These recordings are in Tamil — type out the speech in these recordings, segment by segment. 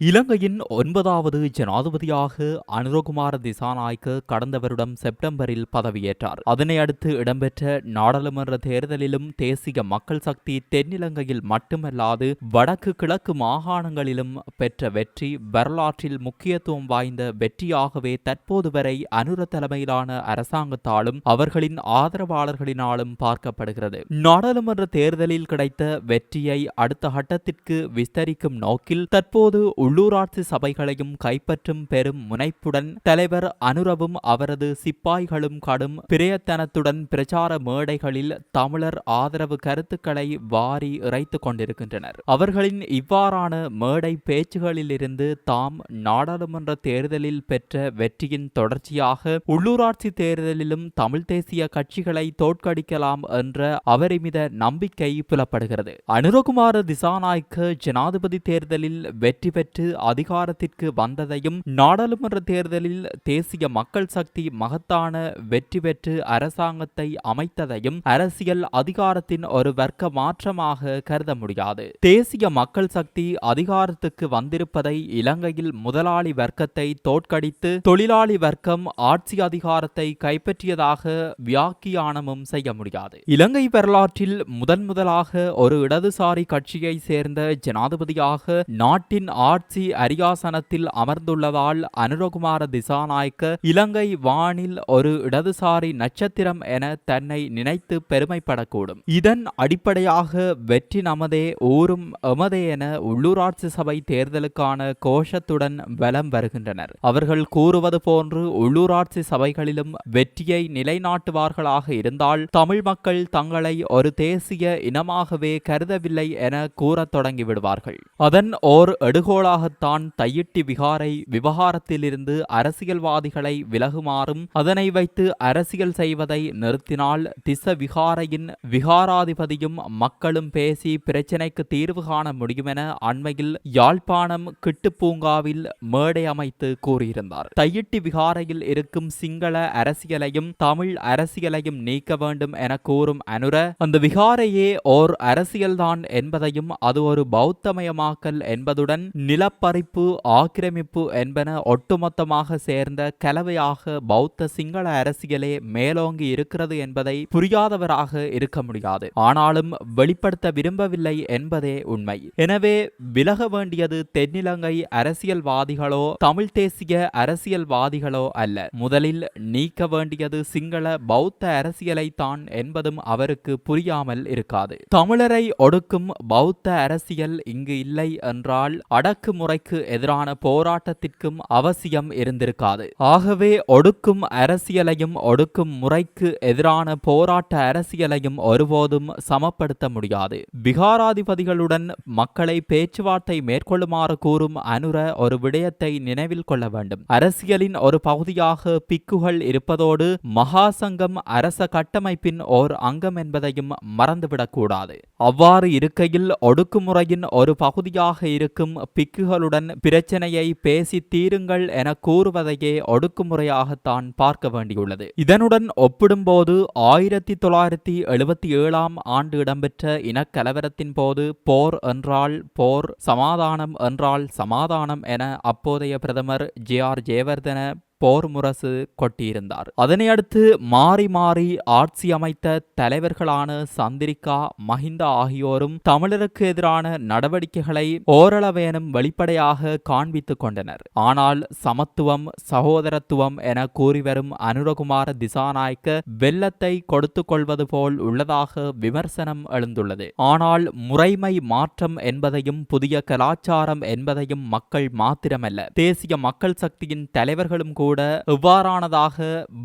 இலங்கையின் ஒன்பதாவது ஜனாதிபதியாக அனுரகுமார திசாநாயக்க கடந்த வருடம் செப்டம்பரில் பதவியேற்றார். அதனை அடுத்து இடம்பெற்ற நாடாளுமன்ற தேர்தலிலும் தேசிய மக்கள் சக்தி தென்னிலங்கையில் மட்டுமல்லாது வடக்கு கிழக்கு மாகாணங்களிலும் பெற்ற வெற்றி வரலாற்றில் முக்கியத்துவம் வாய்ந்த வெற்றியாகவே தற்போது வரை அனுர தலைமையிலான அரசாங்கத்தாலும் அவர்களின் ஆதரவாளர்களினாலும் பார்க்கப்படுகிறது. நாடாளுமன்ற தேர்தலில் கிடைத்த வெற்றியை அடுத்த கட்டத்திற்கு விஸ்தரிக்கும் நோக்கில் தற்போது உள்ளூராட்சி சபைகளையும் கைப்பற்றும் பெரும் முனைப்புடன் தலைவர் அனுரவும் அவரது சிப்பாய்களும் கடும் பிரயத்தனத்துடன் பிரச்சார மேடைகளில் தமிழர் ஆதரவு கருத்துக்களை வாரி இறைத்துக் கொண்டிருக்கின்றனர். அவர்களின் இவ்வாறான மேடை பேச்சுகளிலிருந்து தாம் நாடாளுமன்ற தேர்தலில் பெற்ற வெற்றியின் தொடர்ச்சியாக உள்ளூராட்சி தேர்தலிலும் தமிழ் தேசிய கட்சிகளை தோற்கடிக்கலாம் என்ற அவரிமித நம்பிக்கை புலப்படுகிறது. அனுரகுமார திசாநாய்க்கு ஜனாதிபதி தேர்தலில் வெற்றி பெற்று பெற்று அதிகாரத்திற்கு வந்ததையும் நாடாளுமன்ற தேர்தலில் தேசிய மக்கள் சக்தி மகத்தான வெற்றி பெற்று அரசாங்கத்தை அமைத்ததையும் அரசியல் அதிகாரத்தின் ஒரு வர்க்க மாற்றமாக கருத முடியாது. தேசிய மக்கள் சக்தி அதிகாரத்துக்கு வந்திருப்பதை இலங்கையில் முதலாளி வர்க்கத்தை தோற்கடித்து தொழிலாளி வர்க்கம் ஆட்சி அதிகாரத்தை கைப்பற்றியதாக வியாக்கியானமும் செய்ய முடியாது. இலங்கை வரலாற்றில் முதன் முதலாக ஒரு இடதுசாரி கட்சியை சேர்ந்த ஜனாதிபதியாக நாட்டின் ஆட்சி ஆட்சி அரியாசனத்தில் அமர்ந்துள்ளதால் அனுரகுமார திசாநாயக்க இலங்கை வானில் ஒரு இடதுசாரி நட்சத்திரம் என தன்னை நினைத்து பெருமைப்படக்கூடும். இதன் அடிப்படையாக வெற்றி நமதே ஊரும் எமதே என உள்ளூராட்சி சபை தேர்தலுக்கான கோஷத்துடன் வலம் வருகின்றனர். அவர்கள் கூறுவது போன்று உள்ளூராட்சி சபைகளிலும் வெற்றியை நிலைநாட்டுவார்களாக இருந்தால் தமிழ் மக்கள் தங்களை ஒரு தேசிய இனமாகவே கருதவில்லை என கூறத் தொடங்கிவிடுவார்கள். அதன் ஓர் எடுகோளாக இதற்காகத்தான் தையிட்டி விகாரை விவகாரத்திலிருந்து அரசியல்வாதிகளை விலகுமாறும் அதனை வைத்து அரசியல் செய்வதை நிறுத்தினால் திச விகாரையின் விகாராதிபதியும் மக்களும் பேசி பிரச்சினைக்கு தீர்வு காண முடியுமென அண்மையில் யாழ்ப்பாணம் கிட்டுப்பூங்காவில் மேடை அமைத்து கூறியிருந்தார். தையிட்டி விகாரையில் இருக்கும் சிங்கள அரசியலையும் தமிழ் அரசியலையும் நீக்க வேண்டும் என கூறும் அனுர அந்த விகாரையே ஓர் அரசியல்தான் என்பதையும் அது ஒரு பௌத்தமயமாக்கல் என்பதுடன் நில நிலப்பறிப்பு ஆக்கிரமிப்பு என்பன ஒட்டுமொத்தமாக சேர்ந்த கலவையாக பௌத்த சிங்கள அரசியலே மேலோங்கி இருக்கிறது என்பதை புரியாதவராக இருக்க முடியாது. ஆனாலும் வெளிப்படுத்த விரும்பவில்லை என்பதே உண்மை. எனவே விலக வேண்டியது தென்னிலங்கை அரசியல்வாதிகளோ தமிழ் தேசிய அரசியல்வாதிகளோ அல்ல. முதலில் நீக்க வேண்டியது சிங்கள பௌத்த அரசியலை தான் என்பதும் அவருக்கு புரியாமல் இருக்காது. தமிழரை ஒடுக்கும் பௌத்த அரசியல் இங்கு இல்லை என்றால் அடக்கு அடக்குமுறைக்கு எதிரான போராட்டத்திற்கும் அவசியம் இருந்திருக்காது. ஆகவே ஒடுக்கும் அரசியலையும் ஒடுக்கும் முறைக்கு எதிரான போராட்ட அரசியலையும் ஒருபோதும் சமப்படுத்த முடியாது. பிகாராதிபதிகளுடன் மக்களை பேச்சுவார்த்தை மேற்கொள்ளுமாறு கூறும் அனுர ஒரு விடயத்தை நினைவில் கொள்ள வேண்டும். அரசியலின் ஒரு பகுதியாக பிக்குகள் இருப்பதோடு மகாசங்கம் அரச கட்டமைப்பின் ஓர் அங்கம் என்பதையும் மறந்துவிடக்கூடாது. அவ்வாறு இருக்கையில் ஒடுக்குமுறையின் ஒரு பகுதியாக இருக்கும் பிக் திக்குகளுடன் பிரச்சனையை பேசி தீருங்கள் என கூறுவதையே ஒடுக்குமுறையாகத்தான் பார்க்க வேண்டியுள்ளது. இதனுடன் ஒப்பிடும்போது ஆயிரத்தி தொள்ளாயிரத்தி எழுபத்தி ஏழாம் ஆண்டு இடம்பெற்ற இனக்கலவரத்தின் போது போர் என்றால் போர் சமாதானம் என்றால் சமாதானம் என அப்போதைய பிரதமர் ஜே ஆர் ஜெயவர்தன போர் முரசு கொட்டியிருந்தார். அதனை அடுத்து மாறி மாறி ஆட்சி அமைத்த தலைவர்களான சந்திரிகா மஹிந்த ஆகியோரும் தமிழருக்கு எதிரான நடவடிக்கைகளை ஓரளவேனும் வெளிப்படையாக காண்பித்துக் கொண்டனர். ஆனால் சமத்துவம் சகோதரத்துவம் என கூறி வரும் அனுரகுமார திசாநாயக்க வெள்ளத்தை கொடுத்து கொள்வது போல் உள்ளதாக விமர்சனம் எழுந்துள்ளது. ஆனால் முறைமை மாற்றம் என்பதையும் புதிய கலாச்சாரம் என்பதையும் மக்கள் மாத்திரமல்ல தேசிய மக்கள் சக்தியின் தலைவர்களும் கூட கூட எவ்வாறானதாக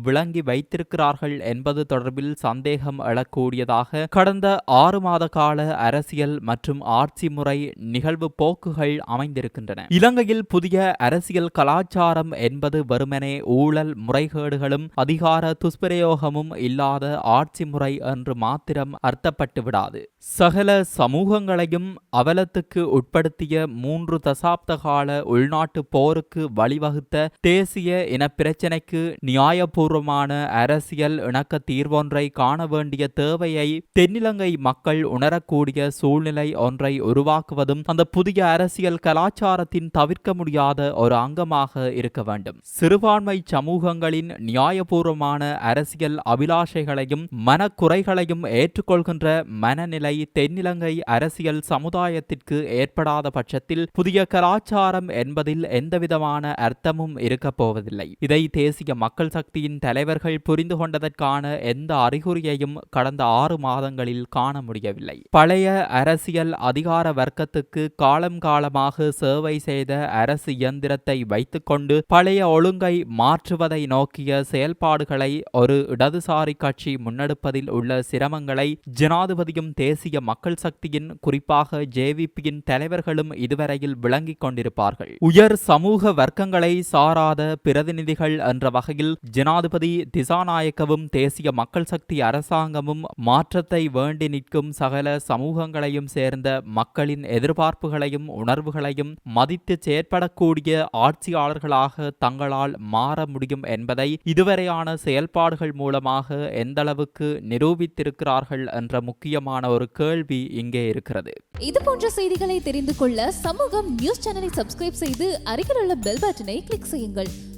விளங்கி வைத்திருக்கிறார்கள் என்பது தொடர்பில் சந்தேகம் எழக்கூடியதாக கடந்த ஆறு மாத கால அரசியல் மற்றும் ஆட்சி முறை நிகழ்வு போக்குகள் அமைந்திருக்கின்றன. இலங்கையில் புதிய அரசியல் கலாச்சாரம் என்பது வெறுமனே ஊழல் முறைகேடுகளும் அதிகார துஷ்பிரயோகமும் இல்லாத ஆட்சி முறை என்று மாத்திரம் அர்த்தப்பட்டு விடாது. சகல சமூகங்களையும் அவலத்துக்கு உட்படுத்திய மூன்று தசாப்த கால உள்நாட்டு போருக்கு வழிவகுத்த தேசிய இன பிரச்சினைக்கு நியாயபூர்வமான அரசியல் இணக்க தீர்வொன்றை காண வேண்டிய தேவையை தென்னிலங்கை மக்கள் உணரக்கூடிய சூழ்நிலை ஒன்றை உருவாக்குவதும் அந்த புதிய அரசியல் கலாச்சாரத்தின் தவிர்க்க முடியாத ஒரு அங்கமாக இருக்க வேண்டும். சிறுபான்மை சமூகங்களின் நியாயபூர்வமான அரசியல் அபிலாஷைகளையும் மனக்குறைகளையும் ஏற்றுக்கொள்கின்ற மனநிலை தென்னிலங்கை அரசியல் சமுதாயத்திற்கு ஏற்படாத பட்சத்தில் புதிய கலாச்சாரம் என்பதில் எந்தவிதமான அர்த்தமும் இருக்கப் போவதில்லை. இதை தேசிய மக்கள் சக்தியின் தலைவர்கள் புரிந்து கொண்டதற்கான எந்த அறிகுறியையும் கடந்த ஆறு மாதங்களில் காண முடியவில்லை. பழைய அரசியல் அதிகார வர்க்கத்துக்கு காலம் காலமாக சேவை செய்த அரசு இயந்திரத்தை வைத்துக்கொண்டு பழைய ஒழுங்கை மாற்றுவதை நோக்கிய செயல்பாடுகளை ஒரு இடதுசாரி கட்சி முன்னெடுப்பதில் உள்ள சிரமங்களை ஜனாதிபதியும் தேசிய மக்கள் சக்தியின் குறிப்பாக ஜேவிபியின் தலைவர்களும் இதுவரையில் விளங்கிக் கொண்டிருப்பார்கள். உயர் சமூக வர்க்கங்களை சாராத பிரதிநிதிகள் என்ற வகையில் ஜனாதிபதி திசாநாயக்கவும் தேசிய மக்கள் சக்தி அரசாங்கமும் மாற்றத்தை வேண்டி நிற்கும் சகல சமூகங்களையும் சேர்ந்த மக்களின் எதிர்பார்ப்புகளையும் உணர்வுகளையும் மதித்து செயற்படக்கூடிய ஆட்சியாளர்களாக தங்களால் மாற முடியும் என்பதை இதுவரையான செயல்பாடுகள் மூலமாக எந்தளவுக்கு நிரூபித்திருக்கிறார்கள் என்ற முக்கியமான ஒரு கேள்வி இங்கே இருக்கிறது. இது போன்ற செய்திகளை தெரிந்து கொள்ள சமூகம் நியூஸ் சேனலை சப்ஸ்கிரைப் செய்து அருகில் உள்ள பெல் பட்டனை கிளிக் செய்யுங்கள்.